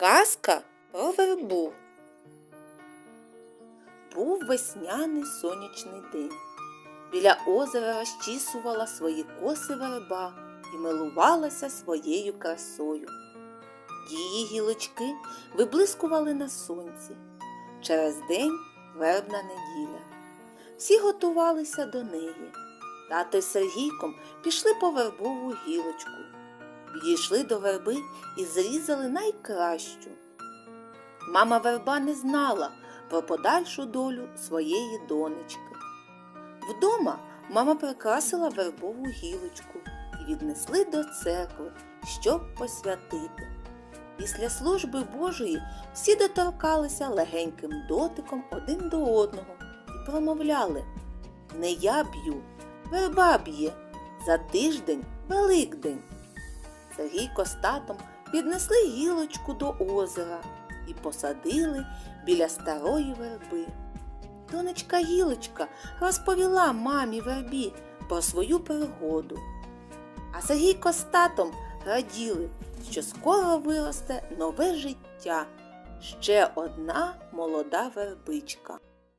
Казка про вербу. Був весняний сонячний день. Біля озера розчісувала свої коси верба і милувалася своєю красою. Її гілочки виблискували на сонці. Через день вербна неділя. Всі готувалися до неї. Тато з Сергійком пішли по вербову гілочку. Підійшли до верби і зрізали найкращу. Мама верба не знала про подальшу долю своєї донечки. Вдома мама прикрасила вербову гілочку і віднесли до церкви, щоб посвятити. Після служби Божої всі доторкалися легеньким дотиком один до одного і промовляли Не я б'ю, верба б'є, за тиждень Великдень. Сергійко з татом піднесли гілочку до озера і посадили біля старої верби. Донечка гілочка розповіла мамі вербі про свою пригоду. А Сергійко з татом раділи, що скоро виросте нове життя, ще одна молода вербичка.